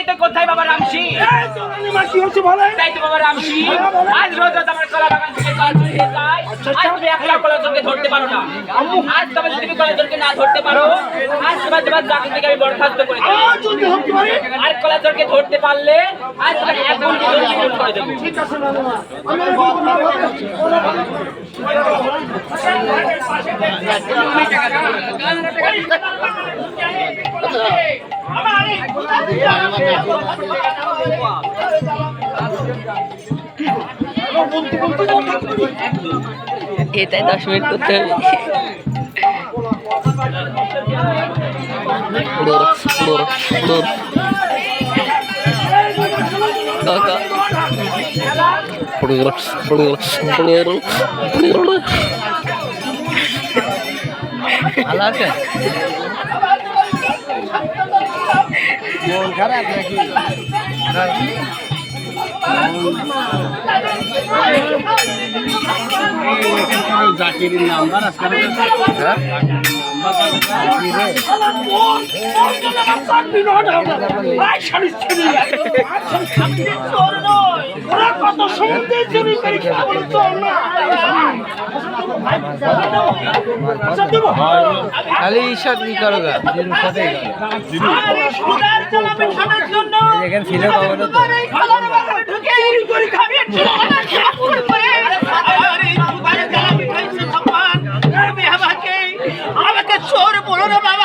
তাই তো কোথায় বাবা রামসি তাই তো বাবা রামসি আজ রোজ রোজ আমার কলা বাগান থেকে কলা চুরি হয়ে যায়। আজ তুমি একলা কলা চোরকে ধরতে পারো না। আজ তবে তুমি কলা চোরকে না ধরতে পারো। আজ তোমার তোমার চাকরি থেকে আমি বরখাস্ত করে আর কলা চোরকে ধরতে পারলে আজ তোমাকে এক ঘণ্টা ধরে করে দেবো। এটাই দশ মিনিট করতে হবে। ভালো আছে মন খারাপ নাকি জাকিরের নাম্বার আজকাল খালি ঈশ্বর কি করো গা? এখানে ছিল কখনো তো। আমাকে চোর বলো না বাবা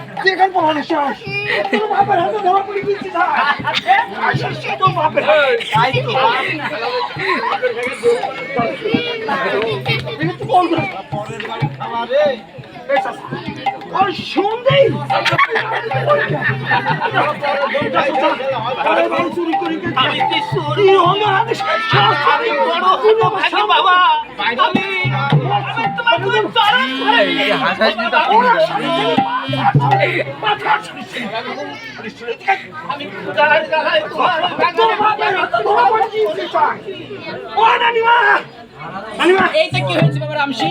আরে পাত্তা না পাত্তা চোরটা ঠিক আছে এই অনেকের মতন গেল গুড আমি কি চোর আমি বড় হতো ভাগ্য বাবা আমি আমি তোমার কোনো চরণ ধরিনি। হাসাইছি তো আমি দাঁড়াই দাঁড়াই তোমার এইটা কি হয়েছে বাবা রামসি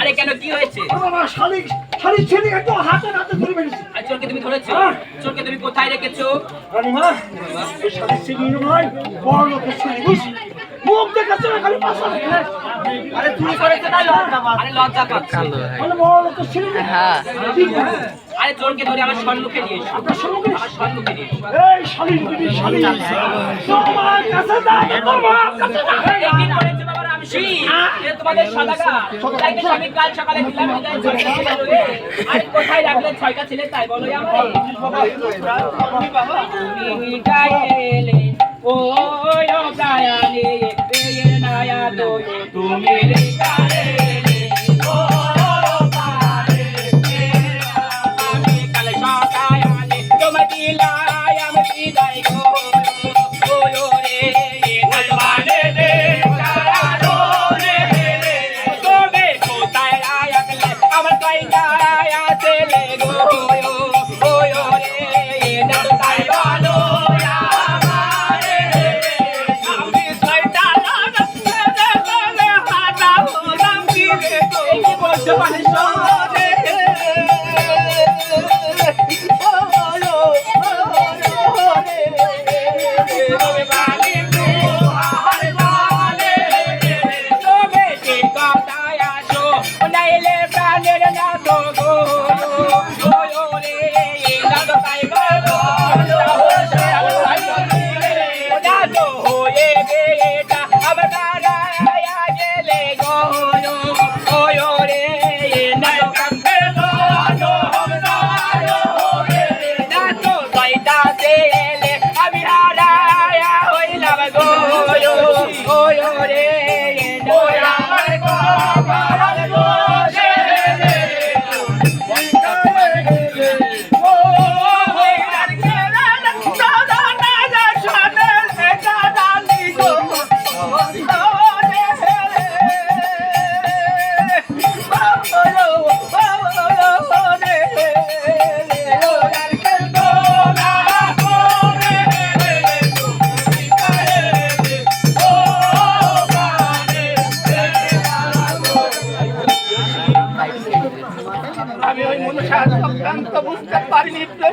আরে কেন, কি হয়েছে? আর চোরকে তুমি ধরেছো। চোরকে তুমি কোথায় রেখেছো? মুখ দেখাচ্ছে না খালি পাশা আরে চুরি করেছে তাই লজ্জা পাচ্ছে আরে লজ্জা পাচ্ছে মানে বড় লোকের ছেলে হ্যাঁ আরে চোরকে ধরে আমার সম্মুখে নিয়ে এসো আপনার সম্মুখে আমার সম্মুখে নিয়ে এসো এই শালির বিবি শালি তোমার কাছে যায় তোমার কাছে যায় এই কি করেছে বাবা রামসি এ তোমাদের সদাগা তাই আমি কাল সকালে দিলাম বিদায় ছয়টা ছেলে কোথায় রাখলে ছয়টা ছেলে তাই বলো আমায় তুমি গাইলে ও ও গায়ালে এ নায়া তো তুমি রে গাইলে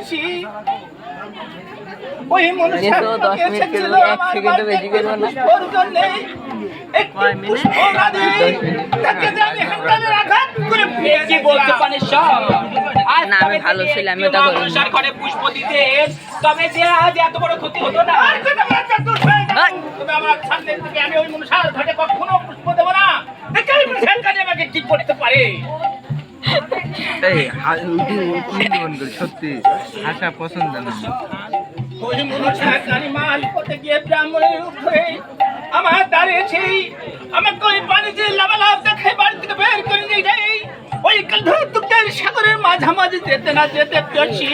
প্রসি ওই মনুষ্য আমি তো দশ মিনিট করব, এক সেকেন্ডও বেশি করব না। কি বলতে পারে সব আজ না, আমি ভালো ছিলাম, এটা পুষ্প দিতেন, তবে যে আজ এত বড় ক্ষতি হতো না। এই! তবে আমার সামনের থেকে আমি ওই মনুষ্যার ঘাটে কখনো পুষ্প দেবো না। দেখে ওই মনুষ্যার আমাকে কি করতে পারে। সত্যি। হাসা পছন্দ না। আমার দাঁড়িয়েছি বের করে যাই ওই সাগরের মাঝামাঝি যেতে না যেতে পেয়েছি।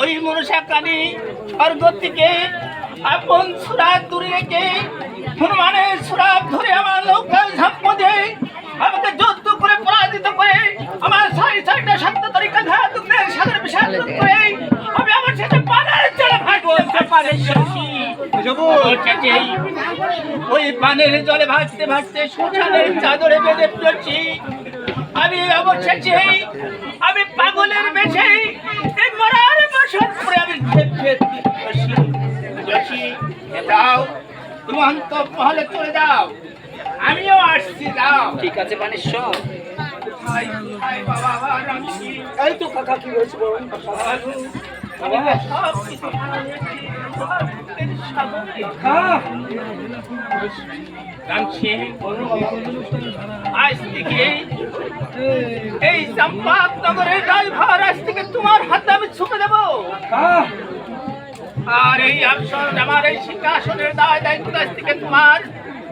ওই কানি স্বর্গ থেকে আপন সুরাত দূরে হনুমানের সুরাত ধরে আমার নৌকায় ঝাঁপ আমাকে করে পরাজিত করে আমার ছয় ছয়টা সত্য তরিকা ধারা দুঃখের সাগরে বিশাল করে আমি আমার শেষে পানের জলে ভাসতে পারে ওই পানের জলে ভাসতে ভাসতে সুখানের চাদরে বেঁধে পড়ছি আমি অবশেষে আমি পাগলের বেশে এই মরার বসত করে আমি দাও। তুমি অন্ত মহলে চলে যাও। আমিও আসছি যাও। ঠিক আছে বানেশ্বর। এই তো কথা কি হয়েছে আজ থেকে এই চাম্পাক নগরের ড্রাইভার আজ থেকে তোমার হাতে আমি ছুপে দেবো। আর এই আসন আমার এই সিংহাসনের দায় দায়িত্ব আজ থেকে তোমার।